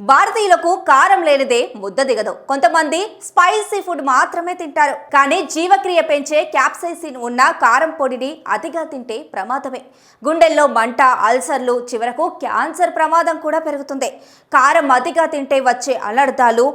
భారతీయులకు కారం లేనిదే ముద్ద దిగదు. కొంతమంది స్పైసీ ఫుడ్ మాత్రమే తింటారు. కానీ జీవక్రియ పెంచే క్యాప్సైసిన్ ఉన్న కారం పొడిని అతిగా తింటే ప్రమాదమే. గుండెల్లో మంట అల్సర్లు చివరకు క్యాన్సర్ ప్రమాదం కూడా పెరుగుతుంది. కారం అతిగా తింటే వచ్చే అనర్థాలు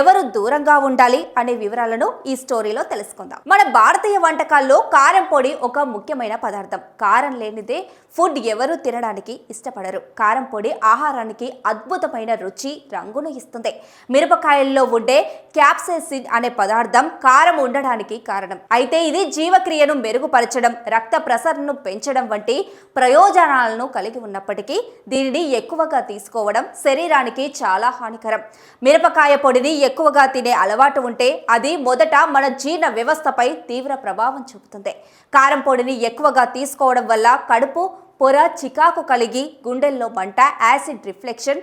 ఎవరు దూరంగా ఉండాలి అనే వివరాలను ఈ స్టోరీలో తెలుసుకుందాం. మన భారతీయ వంటకాల్లో కారం పొడి ఒక ముఖ్యమైన పదార్థం. కారం లేనిదే ఫుడ్ ఎవరు తినడానికి ఇష్టపడరు. కారం పొడి ఆహారానికి అద్భుతమైన రుచి రంగును ఇస్తుంది. మిరపకాయల్లో ఉండే క్యాప్సెసిన్ అనే పదార్థం కారం ఉండడానికి కారణం. అయితే ఇది జీవక్రియను మెరుగుపరచడం రక్త ప్రసరణను పెంచడం వంటి ప్రయోజనాలను కలిగి ఉన్నప్పటికీ దీనిని ఎక్కువగా తీసుకోవడం శరీరానికి చాలా హానికరం. మిరపకాయ పొడిని ఎక్కువగా తినే అలవాటు ఉంటే అది మొదట మన జీర్ణ వ్యవస్థపై తీవ్ర ప్రభావం చూపుతుంది. కారం పొడిని ఎక్కువగా తీసుకోవడం వల్ల కడుపు పొర చికాకు కలిగి గుండెల్లో మంట యాసిడ్ రిఫ్లెక్షన్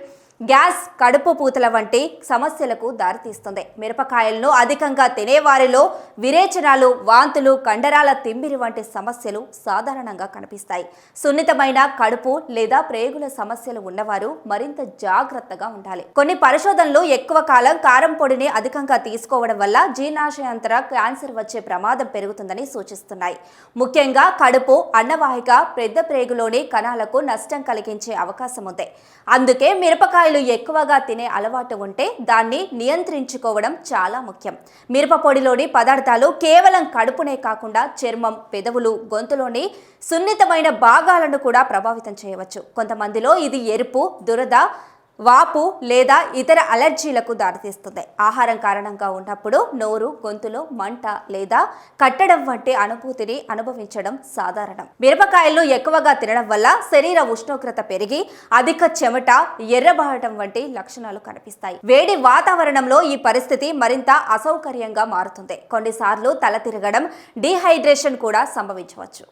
గ్యాస్ కడుపు పూతల వంటి సమస్యలకు దారితీస్తుంది. మిరపకాయలను అధికంగా తినేవారిలో విరేచనాలు వాంతులు కండరాల తిమ్మిరి వంటి సమస్యలు సాధారణంగా కనిపిస్తాయి. సున్నితమైన కడుపు లేదా ప్రేగుల సమస్యలు ఉన్నవారు మరింత జాగ్రత్తగా ఉండాలి. కొన్ని పరిశోధనలు ఎక్కువ కాలం కారం పొడిని అధికంగా తీసుకోవడం వల్ల జీర్ణాశయాంతర క్యాన్సర్ వచ్చే ప్రమాదం పెరుగుతుందని సూచిస్తున్నాయి. ముఖ్యంగా కడుపు అన్నవాహిక పెద్ద ప్రేగులోని కణాలకు నష్టం కలిగించే అవకాశం ఉంది. అందుకే మిరపకాయలు ఎక్కువగా తినే అలవాటు ఉంటే దాన్ని నియంత్రించుకోవడం చాలా ముఖ్యం. మిరప పొడిలోని పదార్థాలు కేవలం కడుపునే కాకుండా చర్మం పెదవులు గొంతులోని సున్నితమైన భాగాలను కూడా ప్రభావితం చేయవచ్చు. కొంతమందిలో ఇది ఎరుపు దురద వాపు లేదా ఇతర అలర్జీలకు దారితీస్తుంది. ఆహారం కారణంగా ఉన్నప్పుడు నోరు గొంతులో మంట లేదా కట్టడం వంటి అనుభూతిని అనుభవించడం సాధారణం. మిరపకాయలను ఎక్కువగా తినడం వల్ల శరీర ఉష్ణోగ్రత పెరిగి అధిక చెమట ఎర్రబారడం వంటి లక్షణాలు కనిపిస్తాయి. వేడి వాతావరణంలో ఈ పరిస్థితి మరింత అసౌకర్యంగా మారుతుంది. కొన్నిసార్లు తల తిరగడం డీహైడ్రేషన్ కూడా సంభవించవచ్చు.